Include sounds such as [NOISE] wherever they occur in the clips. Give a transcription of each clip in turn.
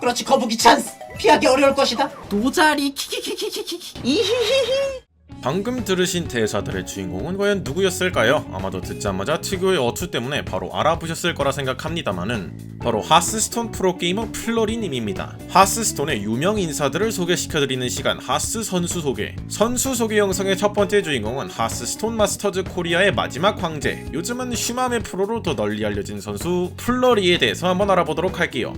그렇지 거북이 찬스 피하기 어려울 것이다 노자리 키키키키키키 이히히히 방금 들으신 대사들의 주인공은 과연 누구였을까요? 아마도 듣자마자 특유의 어투 때문에 바로 알아보셨을 거라 생각합니다만은 바로 하스스톤 프로게이머 플러리님입니다. 하스스톤의 유명 인사들을 소개시켜드리는 시간 하스 선수 소개 선수 소개 영상의 첫 번째 주인공은 하스스톤 마스터즈 코리아의 마지막 황제 요즘은 슈마메 프로로 더 널리 알려진 선수 플러리에 대해서 한번 알아보도록 할게요.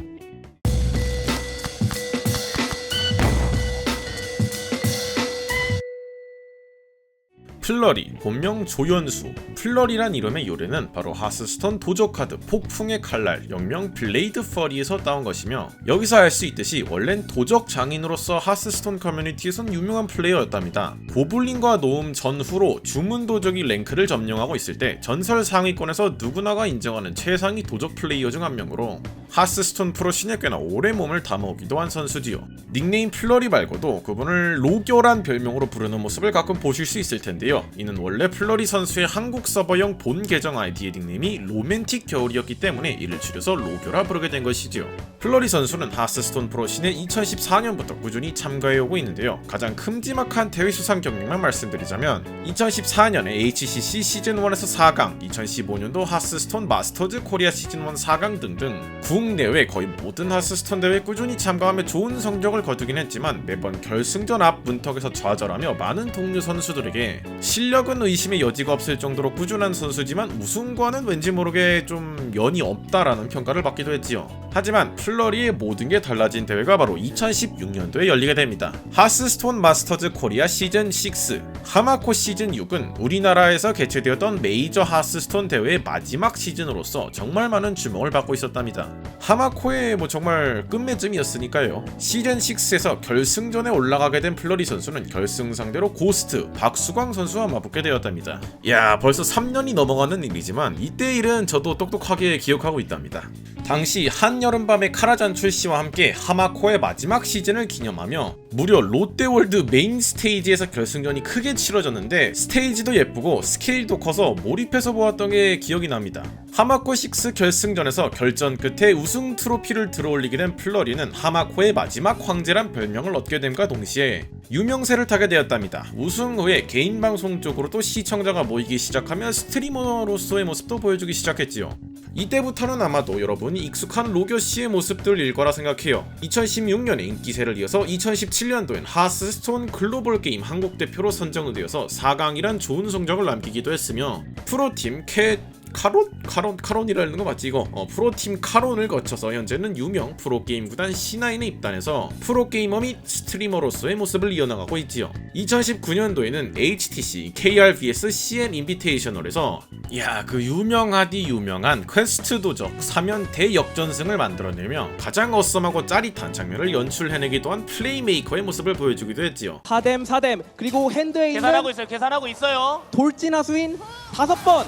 플러리, 본명 조연수. 플러리란 이름의 요래는 바로 하스스톤 도적 카드 폭풍의 칼날, 영명 블레이드 퍼리에서 따온 것이며 여기서 알 수 있듯이 원래는 도적 장인으로서 하스스톤 커뮤니티에선 유명한 플레이어였답니다. 고블린과 노음 전후로 주문 도적이 랭크를 점령하고 있을 때 전설 상위권에서 누구나가 인정하는 최상위 도적 플레이어 중 한 명으로 하스스톤 프로 신에 꽤나 오래 몸을 담아오기도 한 선수지요. 닉네임 플러리 말고도 그분을 로교란 별명으로 부르는 모습을 가끔 보실 수 있을 텐데요. 이는 원래 플러리 선수의 한국 서버용 본 계정 아이디의 닉네임이 로맨틱 겨울이었기 때문에 이를 줄여서 로교라 부르게 된 것이지요. 플러리 선수는 하스스톤 프로 신에 2014년부터 꾸준히 참가해오고 있는데요. 가장 큼지막한 대회 수상 경력만 말씀드리자면 2014년에 HCC 시즌 1에서 4강, 2015년도 하스스톤 마스터즈 코리아 시즌 1 4강 등등 국내외 거의 모든 하스스톤 대회에 꾸준히 참가하며 좋은 성적을 거두긴 했지만 매번 결승전 앞 문턱에서 좌절하며 많은 동료 선수들에게 실력은 의심의 여지가 없을 정도로 꾸준한 선수지만 우승과는 왠지 모르게 좀 연이 없다라는 평가를 받기도 했지요. 하지만 플러리의 모든 게 달라진 대회가 바로 2016년도에 열리게 됩니다. 하스스톤 마스터즈 코리아 시즌 6 하마코 시즌 6은 우리나라에서 개최되었던 메이저 하스스톤 대회의 마지막 시즌으로서 정말 많은 주목을 받고 있었답니다. 하마코의 뭐 정말 끝맺음이었으니까요. 시즌 6에서 결승전에 올라가게 된 플러리 선수는 결승 상대로 고스트 박수광 선수와 맞붙게 되었답니다. 야 벌써 3년이 넘어가는 일이지만 이때 일은 저도 똑똑하게 기억하고 있답니다. 당시 한여름밤의 카라잔 출시와 함께 하마코의 마지막 시즌을 기념하며 무려 롯데월드 메인 스테이지에서 결승전이 크게 치러졌는데 스테이지도 예쁘고 스케일도 커서 몰입해서 보았던 게 기억이 납니다. 하마코 6 결승전에서 결전 끝에 우승 트로피를 들어올리게 된 플러리는 하마코의 마지막 황제란 별명을 얻게 됨과 동시에 유명세를 타게 되었답니다. 우승 후에 개인 방송 쪽으로도 시청자가 모이기 시작하며 스트리머로서의 모습도 보여주기 시작했지요. 이때부터는 아마도 여러분이 익숙한 로교 씨의 모습들일 거라 생각해요. 2016년에 인기세를 이어서 2017년도엔 하스스톤 글로벌 게임 한국 대표로 선정이 되어서 4강이란 좋은 성적을 남기기도 했으며 프로팀 캐 카론? 카론? 카론이라는 거 맞지 이거? 어, 프로팀 카론을 거쳐서 현재는 유명 프로게임 구단 C9에 입단해서 프로게이머 및 스트리머로서의 모습을 이어나가고 있지요. 2019년도에는 HTC KRVS CN 인비테이셔널에서 야 그 유명하디 유명한 퀘스트 도적 3연 대역전승을 만들어내며 가장 어썸하고 짜릿한 장면을 연출해내기도 한 플레이메이커의 모습을 보여주기도 했지요. 4댐 4댐 그리고 핸드에 계산하고 있는 있어요. 계산하고 있어요. 돌진하수인 다섯 번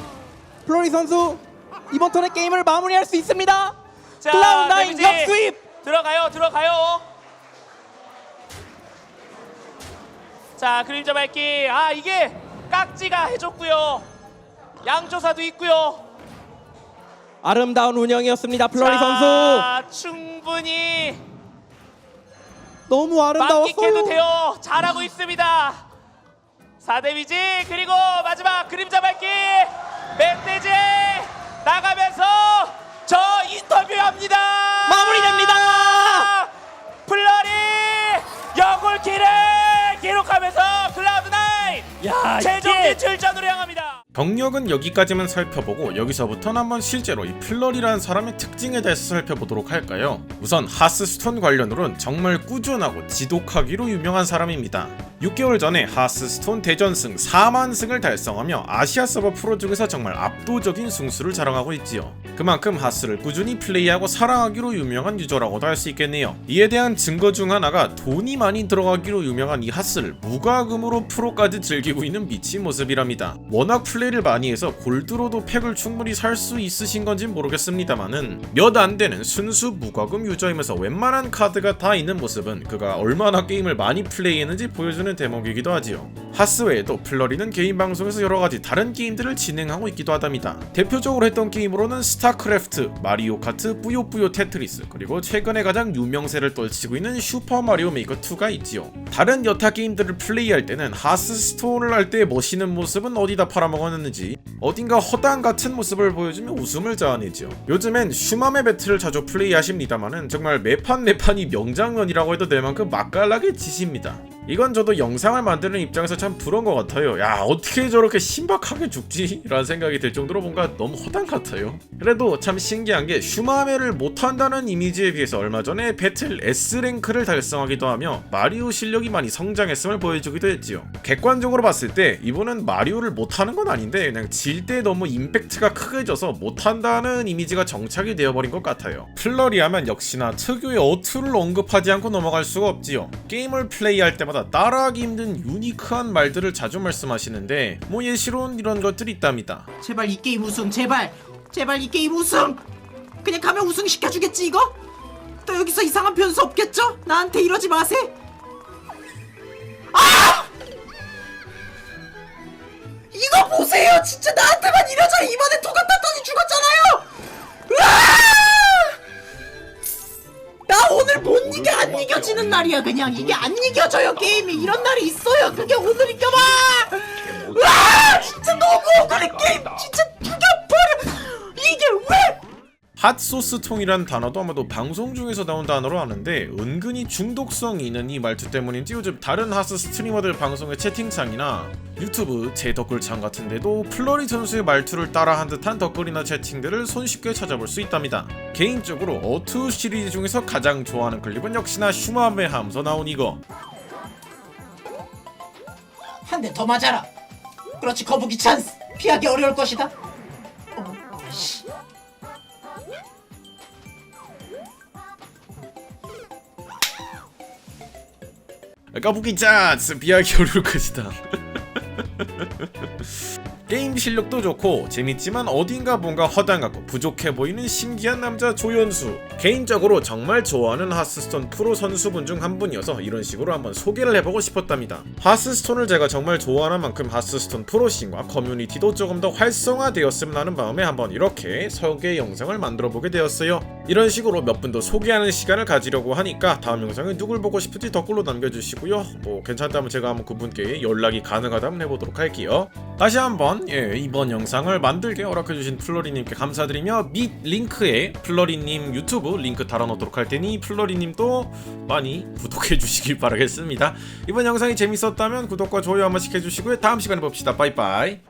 플로리 선수 이번 턴의 게임을 마무리할 수 있습니다 자, 클라운 나인 데미지. 역수입 들어가요. 들어가요. 자, 그림자 밟기. 아, 이게 깍지가 해줬고요. 양조사도 있고요. 아름다운 운영이었습니다 플로리 자, 선수 충분히 너무 만끽해도 아름다웠어요 돼요. 잘하고 있습니다. 4데미지 그리고 마지막 그림자 밟기 멧돼지 나가면서 저 인터뷰합니다. 마무리됩니다. 플러리 영골키를 기록하면서 클라우드 나인 야 최종 이게 진출전으로 향합니다. 경력은 여기까지만 살펴보고 여기서부터는 한번 실제로 이 플러리라는 사람의 특징에 대해서 살펴보도록 할까요? 우선 하스스톤 관련으로는 정말 꾸준하고 지독하기로 유명한 사람입니다. 6개월 전에 하스스톤 대전승 4만승을 달성하며 아시아 서버 프로 중에서 정말 압도적인 승수를 자랑하고 있지요. 그만큼 하스를 꾸준히 플레이하고 사랑하기로 유명한 유저라고도 할 수 있겠네요. 이에 대한 증거 중 하나가 돈이 많이 들어가기로 유명한 이 하스를 무과금으로 프로까지 즐기고 있는 미친 모습이랍니다. 워낙 플레이 를 많이 해서 골드로도 팩을 충분히 살 수 있으신 건진 모르겠습니다만은 몇 안 되는 순수 무과금 유저이면서 웬만한 카드가 다 있는 모습은 그가 얼마나 게임을 많이 플레이했는지 보여주는 대목이기도 하지요. 하스 외에도 플러리는 개인 방송에서 여러 가지 다른 게임들을 진행하고 있기도 하답니다. 대표적으로 했던 게임으로는 스타크래프트, 마리오 카트, 뿌요뿌요 테트리스, 그리고 최근에 가장 유명세를 떨치고 있는 슈퍼 마리오 메이커 2가 있지요. 다른 여타 게임들을 플레이할 때는 하스스톤을 할 때 멋있는 모습은 어디다 팔아먹었는지 어딘가 허당 같은 모습을 보여주며 웃음을 자아내죠. 요즘엔 슈마메 배틀을 자주 플레이하십니다만은 정말 매판 매판이 명장면이라고 해도 될 만큼 맛깔나게 지십니다. 이건 저도 영상을 만드는 입장에서 참 부러운 것 같아요. 야 어떻게 저렇게 신박하게 죽지? 라는 생각이 들 정도로 뭔가 너무 허당 같아요. 그래도 참 신기한 게 슈마메를 못한다는 이미지에 비해서 얼마 전에 배틀 S랭크를 달성하기도 하며 마리오 실력이 많이 성장했음을 보여주기도 했지요. 객관적으로 봤을 때 이분은 마리오를 못하는 건 아닌데 그냥 질 때 너무 임팩트가 크게 져서 못한다는 이미지가 정착이 되어버린 것 같아요. 플러리 하면 역시나 특유의 어투를 언급하지 않고 넘어갈 수가 없지요. 게임을 플레이할 때마다 따라하기 힘든 유니크한 말들을 자주 말씀하시는데 뭐 예시로는 이런 것들이 있답니다. 제발 이 게임 우승 제발 제발 이 게임 우승 그냥 가면 우승 시켜주겠지 이거? 또 여기서 이상한 변수 없겠죠? 나한테 이러지 마세 아! 이거 보세요 진짜 나한테만 이러죠 이번에 토가 땄더니 죽었잖아요 으아! 나 오늘 못 이겨 안 이겨지는 날이야 그냥. 이게 안 이겨져요 게임이. 이런 날이 있어요. 그게 오늘인가봐! 으아! 진짜 너무 억울해. 게임 진짜 핫소스통이란 단어도 아마도 방송 중에서 나온 단어로 아는데 은근히 중독성이 있는 이 말투 때문인지 요즘 다른 핫스 스트리머들 방송의 채팅창이나 유튜브 제 댓글창 같은데도 플러리 선수의 말투를 따라한 듯한 댓글이나 채팅들을 손쉽게 찾아볼 수 있답니다. 개인적으로 어투 시리즈 중에서 가장 좋아하는 클립은 역시나 슈마메 하면서 나온 이거 한 대 더 맞아라. 그렇지 거북이 찬스. 피하기 어려울 것이다. 어, 씨. 까부기 짠스 비하기 어려울 것이다. [LAUGHS] 게임 실력도 좋고 재밌지만 어딘가 뭔가 허당 같고 부족해 보이는 신기한 남자 조연수. 개인적으로 정말 좋아하는 하스스톤 프로 선수분 중 한 분이어서 이런 식으로 한번 소개를 해보고 싶었답니다. 하스스톤을 제가 정말 좋아하는 만큼 하스스톤 프로씬과 커뮤니티도 조금 더 활성화되었으면 하는 마음에 한번 이렇게 소개 영상을 만들어 보게 되었어요. 이런 식으로 몇분더 소개하는 시간을 가지려고 하니까 다음 영상에 누굴 보고 싶은지 댓글로 남겨주시고요. 뭐 괜찮다면 제가 한번 그분께 연락이 가능하다면 해보도록 할게요. 다시 한번 예, 이번 영상을 만들게 허락해주신 플로리님께 감사드리며 밑 링크에 플로리님 유튜브 링크 달아놓도록 할 테니 플로리님도 많이 구독해주시길 바라겠습니다. 이번 영상이 재밌었다면 구독과 좋아요 한 번씩 해주시고요. 다음 시간에 봅시다. 빠이빠이.